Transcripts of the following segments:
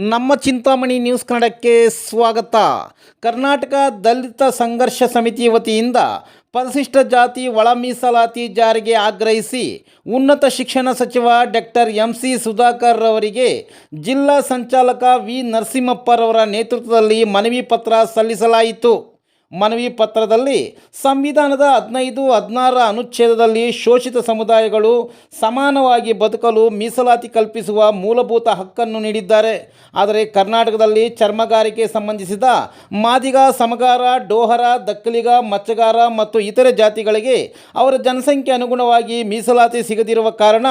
ನಮ್ಮ ಚಿಂತಾಮಣಿ ನ್ಯೂಸ್ ಕನ್ನಡಕ್ಕೆ ಸ್ವಾಗತ. ಕರ್ನಾಟಕ ದಲಿತ ಸಂಘರ್ಷ ಸಮಿತಿ ವತಿಯಿಂದ ಪರಿಶಿಷ್ಟ ಜಾತಿ ಒಳ ಮೀಸಲಾತಿ ಜಾರಿಗೆ ಆಗ್ರಹಿಸಿ ಉನ್ನತ ಶಿಕ್ಷಣ ಸಚಿವ ಡಾಕ್ಟರ್ ಎಂ ಸಿ ಸುಧಾಕರ್ ರವರಿಗೆ ಜಿಲ್ಲಾ ಸಂಚಾಲಕ ವಿ ನರಸಿಂಹಪ್ಪರವರ ನೇತೃತ್ವದಲ್ಲಿ ಮನವಿ ಪತ್ರ ಸಲ್ಲಿಸಲಾಯಿತು. ಮನವಿ ಪತ್ರದಲ್ಲಿ ಸಂವಿಧಾನದ ಹದಿನೈದು ಹದಿನಾರರ ಅನುಚ್ಛೇದದಲ್ಲಿ ಶೋಷಿತ ಸಮುದಾಯಗಳು ಸಮಾನವಾಗಿ ಬದುಕಲು ಮೀಸಲಾತಿ ಕಲ್ಪಿಸುವ ಮೂಲಭೂತ ಹಕ್ಕನ್ನು ನೀಡಿದ್ದಾರೆ. ಆದರೆ ಕರ್ನಾಟಕದಲ್ಲಿ ಚರ್ಮಗಾರಿಕೆ ಸಂಬಂಧಿಸಿದ ಮಾದಿಗ, ಸಮಗಾರ, ಡೋಹರ, ದಕ್ಕಲಿಗ, ಮಚ್ಚಗಾರ ಮತ್ತು ಇತರೆ ಜಾತಿಗಳಿಗೆ ಅವರ ಜನಸಂಖ್ಯೆ ಅನುಗುಣವಾಗಿ ಮೀಸಲಾತಿ ಸಿಗದಿರುವ ಕಾರಣ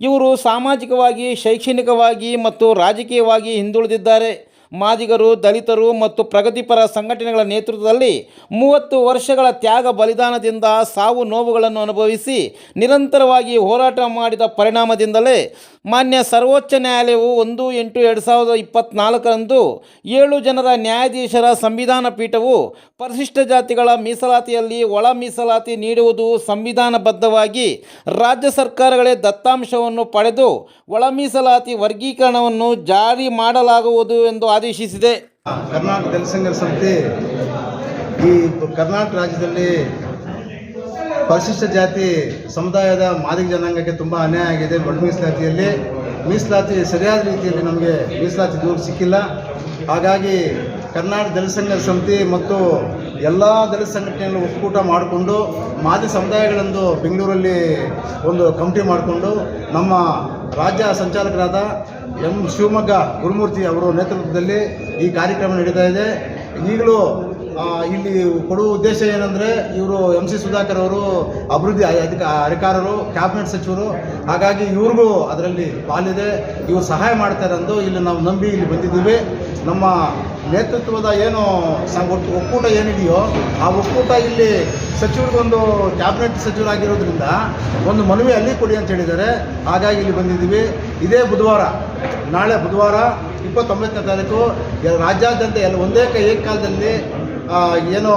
ಇವರು ಸಾಮಾಜಿಕವಾಗಿ, ಶೈಕ್ಷಣಿಕವಾಗಿ ಮತ್ತು ರಾಜಕೀಯವಾಗಿ ಹಿಂದುಳಿದಿದ್ದಾರೆ. ಮಾದಿಗರು, ದಲಿತರು ಮತ್ತು ಪ್ರಗತಿಪರ ಸಂಘಟನೆಗಳ ನೇತೃತ್ವದಲ್ಲಿ ಮೂವತ್ತು ವರ್ಷಗಳ ತ್ಯಾಗ ಬಲಿದಾನದಿಂದ ಸಾವು ನೋವುಗಳನ್ನು ಅನುಭವಿಸಿ ನಿರಂತರವಾಗಿ ಹೋರಾಟ ಮಾಡಿದ ಪರಿಣಾಮದಿಂದಲೇ ಮಾನ್ಯ ಸರ್ವೋಚ್ಚ ನ್ಯಾಯಾಲಯವು ಒಂದು ಎಂಟು ಎರಡು ಸಾವಿರದ ಇಪ್ಪತ್ತ್ನಾಲ್ಕರಂದು ಏಳು ಜನರ ನ್ಯಾಯಾಧೀಶರ ಸಂವಿಧಾನ ಪೀಠವು ಪರಿಶಿಷ್ಟ ಜಾತಿಗಳ ಮೀಸಲಾತಿಯಲ್ಲಿ ಒಳ ಮೀಸಲಾತಿ ನೀಡುವುದು ಸಂವಿಧಾನಬದ್ಧವಾಗಿ ರಾಜ್ಯ ಸರ್ಕಾರಗಳೇ ದತ್ತಾಂಶವನ್ನು ಪಡೆದು ಒಳ ಮೀಸಲಾತಿ ವರ್ಗೀಕರಣವನ್ನು ಜಾರಿ ಮಾಡಲಾಗುವುದು ಎಂದು ಆದೇಶಿಸಿದೆ. ಕರ್ನಾಟಕ ಜನಸಂಘ ಸಂಸ್ಥೆ ಈ ಕರ್ನಾಟಕ ರಾಜ್ಯದಲ್ಲಿ ಪರಿಶಿಷ್ಟ ಜಾತಿ ಸಮುದಾಯದ ಮಾದಿಗ ಜನಾಂಗಕ್ಕೆ ತುಂಬ ಅನ್ಯಾಯ ಆಗಿದೆ ಬಡ ಮೀಸಲಾತಿಯಲ್ಲಿ. ಮೀಸಲಾತಿ ಸರಿಯಾದ ರೀತಿಯಲ್ಲಿ ನಮಗೆ ಮೀಸಲಾತಿ ದೂರು ಸಿಕ್ಕಿಲ್ಲ. ಹಾಗಾಗಿ ಕರ್ನಾಟಕ ದಲಿತ ಸಮಿತಿ ಮತ್ತು ಎಲ್ಲ ದಲಿತ ಸಂಘಟನೆಯನ್ನು ಒಕ್ಕೂಟ ಮಾಡಿಕೊಂಡು ಮಾದಿ ಸಮುದಾಯಗಳಂದು ಬೆಂಗಳೂರಲ್ಲಿ ಒಂದು ಕಮಿಟಿ ಮಾಡಿಕೊಂಡು ನಮ್ಮ ರಾಜ್ಯ ಸಂಚಾಲಕರಾದ ಎಂ ಶಿವಮೊಗ್ಗ ಗುರುಮೂರ್ತಿ ಅವರ ನೇತೃತ್ವದಲ್ಲಿ ಈ ಕಾರ್ಯಕ್ರಮ ನಡೀತಾ ಇದೆ. ಈಗಲೂ ಇಲ್ಲಿ ಕೊಡುವ ಉದ್ದೇಶ ಏನಂದರೆ ಇವರು ಎಂ ಸಿ ಸುಧಾಕರ್ ಅವರು ಅಭಿವೃದ್ಧಿ ಅಧಿಕ ಅಧಿಕಾರರು, ಕ್ಯಾಬಿನೆಟ್ ಸಚಿವರು. ಹಾಗಾಗಿ ಇವ್ರಿಗೂ ಅದರಲ್ಲಿ ಪಾಲಿದೆ. ಇವರು ಸಹಾಯ ಮಾಡ್ತಾರೆ ಅಂದು ಇಲ್ಲಿ ನಾವು ನಂಬಿ ಇಲ್ಲಿ ಬಂದಿದ್ದೀವಿ. ನಮ್ಮ ನೇತೃತ್ವದ ಏನು ಸಂಘ ಒಕ್ಕೂಟ ಏನಿದೆಯೋ, ಆ ಒಕ್ಕೂಟ ಇಲ್ಲಿ ಸಚಿವರಿಗೊಂದು ಕ್ಯಾಬಿನೆಟ್ ಸಚಿವರಾಗಿರೋದ್ರಿಂದ ಒಂದು ಮನವಿ ಅಲ್ಲಿ ಕೊಡಿ ಅಂತ ಹೇಳಿದ್ದಾರೆ. ಹಾಗಾಗಿ ಇಲ್ಲಿ ಬಂದಿದ್ದೀವಿ. ಇದೇ ಬುಧವಾರ, ನಾಳೆ ಬುಧವಾರ ಇಪ್ಪತ್ತೊಂಬತ್ತನೇ ತಾರೀಕು, ಎಲ್ಲ ರಾಜ್ಯಾದ್ಯಂತ ಎಲ್ಲ ಒಂದೇ ಕೈ ಏಕಕಾಲದಲ್ಲಿ ಏನು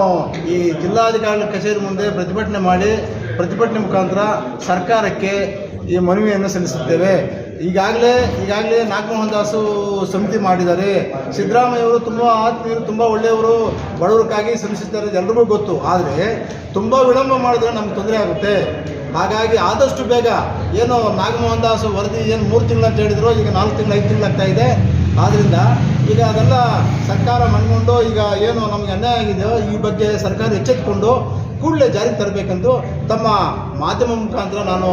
ಈ ಜಿಲ್ಲಾಧಿಕಾರಿಗಳ ಕಚೇರಿ ಮುಂದೆ ಪ್ರತಿಭಟನೆ ಮಾಡಿ, ಪ್ರತಿಭಟನೆ ಮುಖಾಂತರ ಸರ್ಕಾರಕ್ಕೆ ಈ ಮನವಿಯನ್ನು ಸಲ್ಲಿಸುತ್ತೇವೆ. ಈಗಾಗಲೇ ಈಗಾಗಲೇ ನಾಗಮೋಹನ್ ದಾಸು ಸಮಿತಿ ಮಾಡಿದ್ದಾರೆ. ಸಿದ್ದರಾಮಯ್ಯವರು ತುಂಬ ಆತ್ಮೀಯರು, ತುಂಬ ಒಳ್ಳೆಯವರು ಬಡವರಕ್ಕಾಗಿ ಶ್ರಮಿಸಿದ್ದಾರೆ ಇದು ಎಲ್ರಿಗೂ ಗೊತ್ತು. ಆದರೆ ತುಂಬ ವಿಳಂಬ ಮಾಡಿದ್ರೆ ನಮ್ಗೆ ತೊಂದರೆ ಆಗುತ್ತೆ. ಹಾಗಾಗಿ ಆದಷ್ಟು ಬೇಗ ಏನು ನಾಗಮೋಹನ್ ದಾಸ್ ವರದಿ ಏನು ಮೂರು ತಿಂಗಳು ಅಂತ ಹೇಳಿದ್ರು, ಈಗ ನಾಲ್ಕು ತಿಂಗಳು, ಐದು ತಿಂಗಳು ಆಗ್ತಾ ಇದೆ. ಆದ್ದರಿಂದ ಈಗ ಅದೆಲ್ಲ ಸರ್ಕಾರ ಮನ್ಕೊಂಡು ಈಗ ಏನು ನಮಗೆ ಅನ್ಯಾಯ ಆಗಿದೆಯೋ ಈ ಬಗ್ಗೆ ಸರ್ಕಾರ ಎಚ್ಚೆತ್ಕೊಂಡು ಕೂಡಲೇ ಜಾರಿಗೆ ತರಬೇಕೆಂದು ತಮ್ಮ ಮಾಧ್ಯಮ ಮುಖಾಂತರ ನಾನು